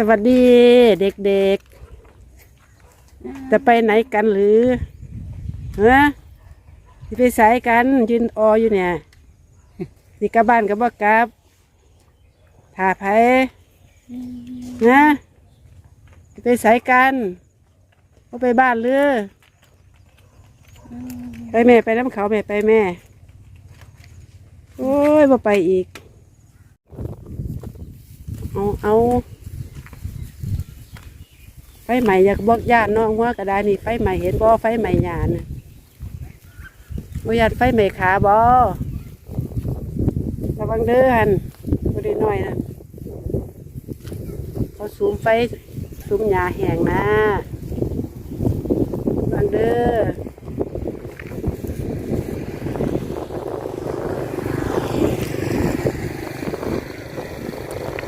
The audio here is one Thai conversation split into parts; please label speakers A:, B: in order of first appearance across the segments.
A: สวัสดีเด็กๆ จะไปไหนกันหรือฮะสิไปสายกันยืนอออยู่เนี่ยสิกลับบ้านกับบ่กลับถ่าไผนะสิไปสายกันก็ไปบ้านหรือไปแม่ไปน้ำเขาแม่ไปแม่ โอ้ยบ่ไปอีก เอาเอาไฟใหม่อยากบอกญาติน้องว่าก็ได้นี่ไฟใหม่เห็นบ่ไฟใหม่หยานะบ่ญาติไฟใหม่ขาบ่ระวังเด้อหันบ่ได้น้อยนะเขาสูมไฟสูมหญ้าแห้งนะระวังเด้อ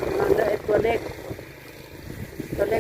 A: ระวังเด้อไอ้ตัวเล็กตัวเล็ก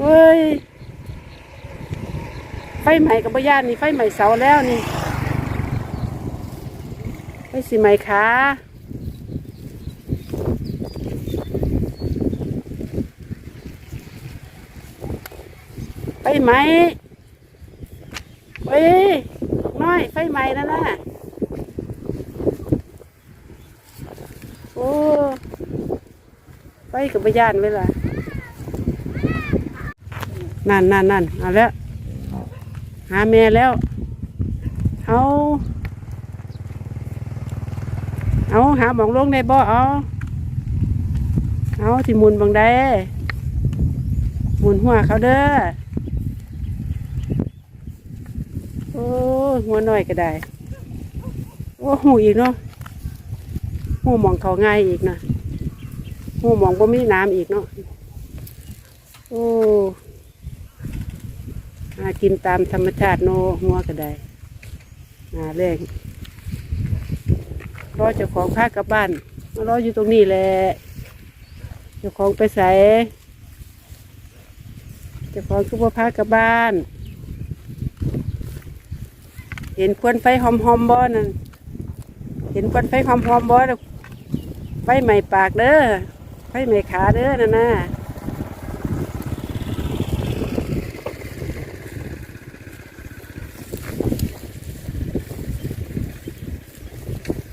A: เฮ้ย ไฟใหม่กับบ่ย่านนี่ไฟใหม่เสาแล้วนี่ ไฟสีใหม่ขาไฟไหมเฮ้ย น้อย ไฟใหม่นั่นน่ะโอ้ไปกับบยานเวลา นั่นนั่นนั่นเอาแล้ว หาแม่แล้ว เอาเอาหาหมองลงในบ่อเอาเอาที่มุนบังได้มุนหัวเขาเด้อโอ้หัวหน่อยก็ได้โอ้หูอีกเนาะหูมองเขาง่ายอีกนะหูมองบ่มีน้ำอีกเนาะโอ้ หากินตามธรรมชาติโนหัวก็ได้หาแรงรอเจ้าของพากลับบ้านมารออยู่ตรงนี้แหละเจ้าของไปใส่เจ้าของคือว่าพากลับบ้าน เห็นควันไฟหอมๆบ่นั่นเห็นควันไฟหอมๆบ่แล้วไฟใหม่ปากเด้อไฟใหม่ขาเด้อนั่นน่ะ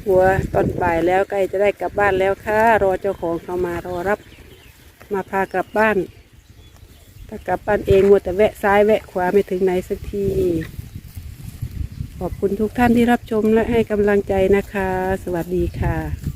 A: หัวตอนบ่ายแล้วใกล้จะได้กลับบ้านแล้วค่ะ รอเจ้าของเขามารอรับ มาพากลับบ้าน ถ้ากลับบ้านเองมัวแต่แวะซ้ายแวะขวาไม่ถึงไหนสักที ขอบคุณทุกท่านที่รับชมและให้กำลังใจนะคะ สวัสดีค่ะ